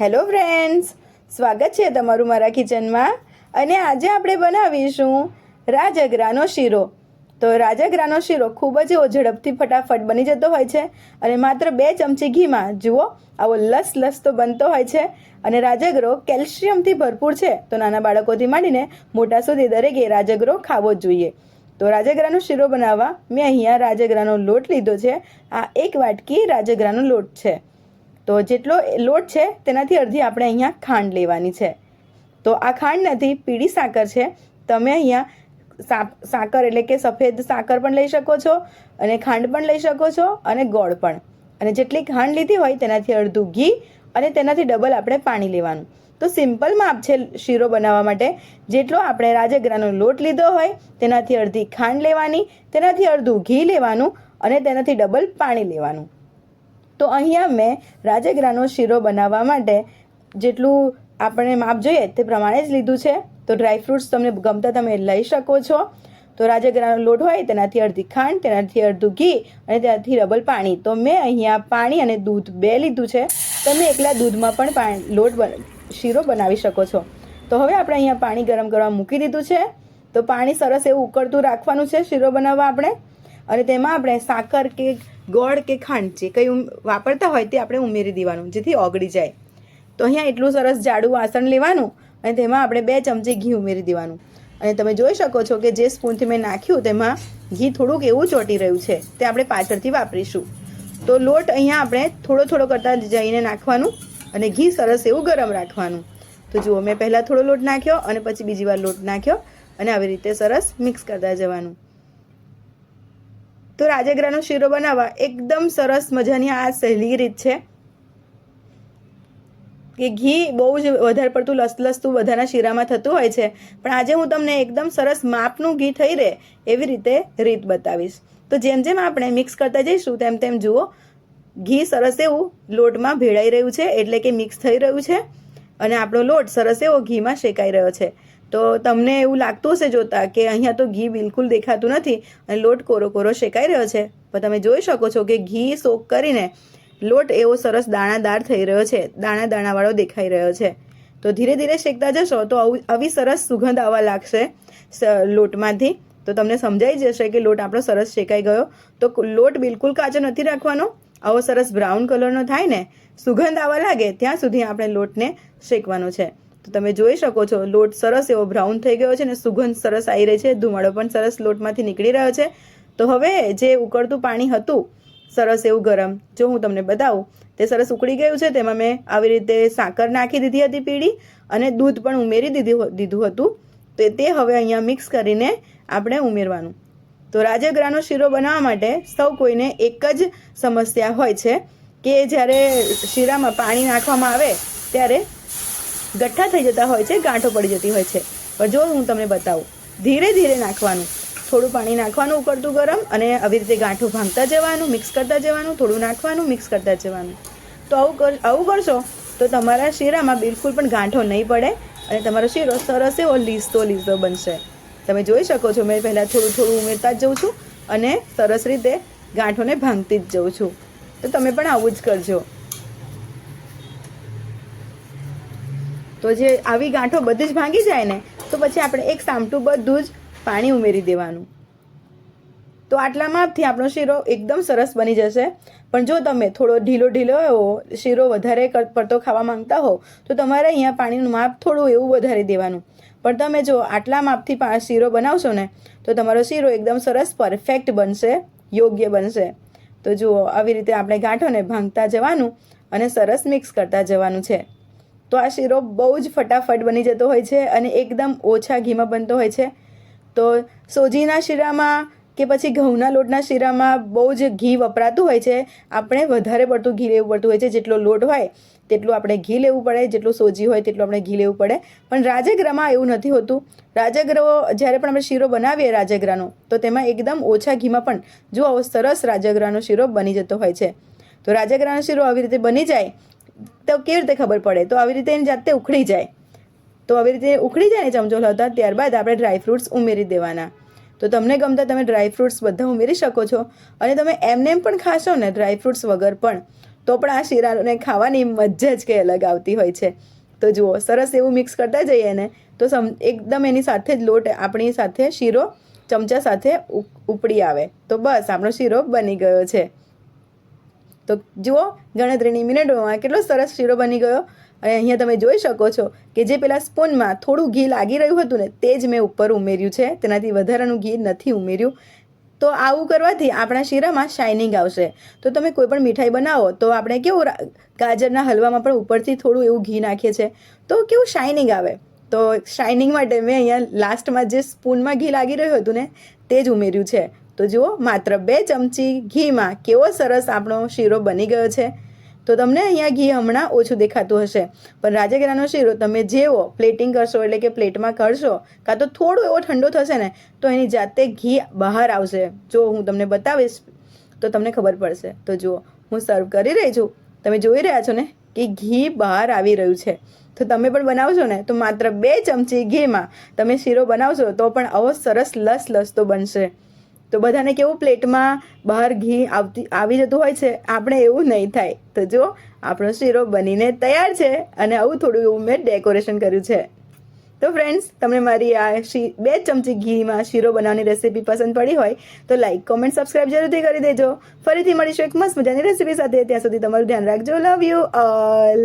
Hello friends, સ્વાગત છે તમારું મારા કિચનમાં. અને આજે આપણે બનાવીશું રાજગરાનો શીરો. તો રાજગરાનો શીરો ખૂબ જ એવો ઝડપથી ફટાફટ બની જતો હોય છે અને માત્ર બે ચમચી ઘીમાં, જુઓ, આવો લસ લસ તો બનતો હોય છે. અને રાજગરો કેલ્શિયમથી ભરપૂર છે. તો નાના બાળકોથી માંડીને મોટા સુધી દરેકે રાજગરો ખાવો જ જોઈએ. તો રાજગરાનો શીરો બનાવવા મેં અહીંયા રાજગરાનો લોટ લીધો છે. આ એક વાટકી રાજગરાનો લોટ છે. તો જેટલો લોટ છે, તેનાથી અડધી આપણે અહીંયા ખાંડ લેવાની છે. તો આ ખાંડ નથી પીળી સાકર છે. તમે અહીંયા સાકર એટલે કે સફેદ સાકર પણ લઈ શકો છો અને ખાંડ પણ લઈ શકો છો અને ગોળ પણ. અને જેટલી ખાંડ લીધી હોય તેનાથી અડધું ઘી અને તેનાથી ડબલ આપણે પાણી લેવાનું. તો સિમ્પલ માપ છે શીરો બનાવવા માટે. જેટલો આપણે રાજગરાનો લોટ લીધો હોય, તેનાથી અડધી ખાંડ લેવાની, તેનાથી અડધું ઘી લેવાનું અને તેનાથી ડબલ પાણી લેવાનું. તો અહીંયા મેં રાજગરાનો શીરો બનાવવા માટે જેટલું આપણે માપ જોઈએ તે પ્રમાણે જ લીધું છે. તો ડ્રાયફ્રૂટ્સ તમને ગમતા તમે લઈ શકો છો. તો રાજગરાનો લોટ હોય તેનાથી અડધી ખાંડ, તેનાથી અડધું ઘી અને તેનાથી ડબલ પાણી. તો મેં અહીંયા પાણી અને દૂધ બે લીધું છે. તમે એકલા દૂધમાં પણ પાણી, લોટ શીરો બનાવી શકો છો. તો હવે આપણે અહીંયા પાણી ગરમ કરવા મૂકી દીધું છે. તો પાણી સરસ એવું ઉકળતું રાખવાનું છે શીરો બનાવવા આપણે. અને તેમાં આપણે સાકર કે ગોળ કે ખાંડ જે કંઈ વાપરતા હોય તે આપણે ઉમેરી દેવાનું, જેથી ઓગળી જાય. તો અહીંયા એટલું સરસ જાડું વાસણ લેવાનું અને તેમાં આપણે બે ચમચી ઘી ઉમેરી દેવાનું. અને તમે જોઈ શકો છો કે જે સ્પૂનથી મેં નાખ્યું તેમાં ઘી થોડુંક એવું ચોંટી રહ્યું છે, તે આપણે પાછળથી વાપરીશું. તો લોટ અહીંયા આપણે થોડો થોડો કરતાં જઈને નાખવાનું અને ઘી સરસ એવું ગરમ રાખવાનું. તો જુઓ, મેં પહેલાં થોડો લોટ નાખ્યો અને પછી બીજી વાર લોટ નાખ્યો અને આવી રીતે સરસ મિક્સ કરતા જવાનું. તો રાજગરાનો શીરો બનાવવા એકદમ સરસ મજાની આ સહેલી રીત છે. કે ઘી બહુ જ વધારે પડતું લસલસતું બધાના શીરામાં થતું હોય છે. પણ આજે હું તમને એકદમ સરસ માપનું ઘી થઈ રહે એવી રીતે રીત બતાવીશ. તો જેમ જેમ આપણે મિક્સ કરતા જઈશું તેમ તેમ જુઓ, ઘી સરસ એવું લોટમાં ભેળાઈ રહ્યું છે એટલે કે મિક્સ થઈ રહ્યું છે. અને આપણો લોટ સરસ એવો ઘીમાં શેકાઈ રહ્યો છે. તો તમને એવું લાગતું હશે જોતા કે અહીંયા તો ઘી બિલકુલ દેખાતું નથી અને લોટ કોરો કોરો શેકાઈ રહ્યો છે? પણ તમે જોઈ શકો છો કે ઘી સોક કરીને લોટ એવો સરસ દાણાદાર થઈ રહ્યો છે, દાણા દાણાવાળો દેખાઈ રહ્યો છે. તો ધીરે ધીરે શેકતા જશો તો આવું સરસ સુગંધ આવવા લાગશે લોટમાંથી. તો તમને સમજાઈ જશે કે લોટ આપણો સરસ શેકાઈ ગયો. તો લોટ બિલકુલ કાચો નથી રાખવાનો. આવો સરસ બ્રાઉન કલરનો થાય ને, સુગંધ આવવા લાગે ત્યાં સુધી આપણે લોટને શેકવાનો છે. તો તમે જોઈ શકો છો, લોટ સરસ એવો બ્રાઉન થઈ ગયો છે ને સુગંધ સરસ આવી રહી છે, ધુમાડો પણ સરસ લોટમાંથી નીકળી રહ્યો છે. તો હવે જે ઉકળતું પાણી હતું, સરસ એવું ગરમ, જો હું તમને બતાવું, તે સરસ ઉકળી ગયું છે, તેમાં મેં આવી રીતે સાકર નાખી દીધી હતી પીળી અને દૂધ પણ ઉમેરી દીધું દીધું હતું. તો તે હવે અહીંયા મિક્સ કરીને આપણે ઉમેરવાનું. તો રાજગરાનો શીરો બનાવવા માટે સૌ કોઈને એક જ સમસ્યા હોય છે કે જ્યારે શીરામાં પાણી નાખવામાં આવે, ત્યારે ગઠ્ઠા થઈ જતા હોય છે, ગાંઠો પડી જતી હોય છે. પણ જો હું તમને બતાવું, ધીરે ધીરે નાખવાનું. થોડું પાણી નાખવાનું ઉકળતું ગરમ અને આવી રીતે ગાંઠો ભાંગતા જવાનું, મિક્સ કરતા જવાનું, થોડું નાખવાનું, મિક્સ કરતા જવાનું. તો આવું કર, આવું કરશો તો તમારા શીરામાં બિલકુલ પણ ગાંઠો નહીં પડે અને તમારો શીરો સરસ એવો લીસતો લીસતો બનશે. તમે જોઈ શકો છો, મેં પહેલાં થોડું થોડું ઉમેરતા જ જઉં છું અને સરસ રીતે ગાંઠોને ભાંગતી જ જઉં છું. તો તમે પણ આવું જ કરજો. તો જે આવી ગાંઠો બધી જ ભાંગી જાય ને, તો પછી આપણે એક સામટું બધું જ પાણી ઉમેરી દેવાનું. તો આટલા માપથી આપણો શીરો એકદમ સરસ બની જશે. પણ જો તમે થોડો ઢીલો ઢીલો એવો શીરો વધારે પડતો ખાવા માંગતા હો, તો તમારે અહીંયા પાણીનું માપ થોડું એવું વધારી દેવાનું. પણ તમે જો આટલા માપથી શીરો બનાવશો ને, તો તમારો શીરો એકદમ સરસ પરફેક્ટ બનશે, યોગ્ય બનશે. તો જુઓ, આવી રીતે આપણે ગાંઠોને ભાંગતા જવાનું અને સરસ મિક્સ કરતા જવાનું છે. તો આ શીરો બહુ જ ફટાફટ બની જતો હોય છે અને એકદમ ઓછા ઘીમાં બનતો હોય છે. તો સોજીના શીરામાં કે પછી ઘઉંના લોટના શીરામાં બહુ જ ઘી વપરાતું હોય છે. આપણે વધારે પડતું ઘી લેવું પડતું હોય છે. જેટલો લોટ હોય તેટલું આપણે ઘી લેવું પડે. જેટલું સોજી હોય તેટલું આપણે ઘી લેવું પડે. પણ રાજાગ્રહમાં એવું નથી હોતું. રાજાગ્રહો જ્યારે પણ આપણે શીરો બનાવીએ રાજગરાનો, તો તેમાં એકદમ ઓછા ઘીમાં પણ જો આવો સરસ રાજગરાનો શીરો બની જતો હોય છે. તો રાજાગરાનો શીરો આવી રીતે બની જાય તો કેવી રીતે ખબર પડે? તો આવી રીતે એની જાતે ઉખડી જાય. તો આવી રીતે ઉખડી જાય ને ચમચો હલાવતા ત્યારબાદ આપણે ડ્રાયફ્રૂટ્સ ઉમેરી દેવાના. તો તમને ગમતા તમે ડ્રાયફ્રૂટ્સ બધા ઉમેરી શકો છો. અને તમે એમને એમ પણ ખાશો ને ડ્રાયફ્રૂટ્સ વગર પણ, તો પણ આ શીરાને ખાવાની મજા જ કંઈ અલગ આવતી હોય છે. તો જુઓ, સરસ એવું મિક્સ કરતા જઈએ ને, તો સમ, એકદમ એની સાથે જ લોટ, આપણી સાથે શીરો ચમચા સાથે ઉપડી આવે. તો બસ, આપણો શીરો બની ગયો છે. તો જુઓ, ગણતરીની મિનિટોમાં કેટલો સરસ શીરો બની ગયો. અને અહીંયા તમે જોઈ શકો છો કે જે પેલા સ્પૂનમાં થોડું ઘી લાગી રહ્યું હતું ને, તે જ મેં ઉપર ઉમેર્યું છે. તેનાથી વધારાનું ઘી નથી ઉમેર્યું. તો આવું કરવાથી આપણા શીરામાં શાઇનિંગ આવશે. તો તમે કોઈ પણ મીઠાઈ બનાવો, તો આપણે કેવું ગાજરના હલવામાં પણ ઉપરથી થોડું એવું ઘી નાખીએ છીએ. તો કેવું શાઇનિંગ આવે. તો શાઇનિંગ માટે મેં અહીંયા લાસ્ટમાં જે સ્પૂનમાં ઘી લાગી રહ્યું હતું ને, તે જ ઉમેર્યું છે. તો જુઓ, માત્ર બે ચમચી ઘીમાં કેવો સરસ આપણો શીરો બની ગયો છે. તો તમને અહીંયા ઘી હમણાં ઓછું દેખાતું હશે, પણ રાજગરાનો શીરો તમે જેવો પ્લેટિંગ કરશો, એટલે કે પ્લેટમાં કરશો, કાં તો થોડો એવો ઠંડો થશે ને, તો એની જાતે ઘી બહાર આવશે. જો હું તમને બતાવીશ, તો તમને ખબર પડશે. તો જુઓ, હું સર્વ કરી રહી છું. તમે જોઈ રહ્યા છો ને કે ઘી બહાર આવી રહ્યું છે. તો તમે પણ બનાવશો ને, તો માત્ર બે ચમચી ઘીમાં તમે શીરો બનાવશો, તો પણ આવો સરસ લસ લસતો બનશે. તો બધાને કેવું પ્લેટમાં બહાર ઘી આવતી આવી જતું હોય છે? આપણે એવું નહીં થાય. તો જો, આપણો શીરો બનીને તૈયાર છે અને આવું થોડું એવું મેં ડેકોરેશન કર્યું છે. તો ફ્રેન્ડ્સ તમને મારી આ શી બે ચમચી ઘીમાં શીરો બનાવવાની રેસીપી પસંદ પડી હોય, તો લાઈક કોમેન્ટ સબસ્ક્રાઈબ જરૂરથી કરી દેજો. ફરીથી મળીશું એક મસ્ત મજાની રેસીપી સાથે. ત્યાં સુધી તમારું ધ્યાન રાખજો. Love you all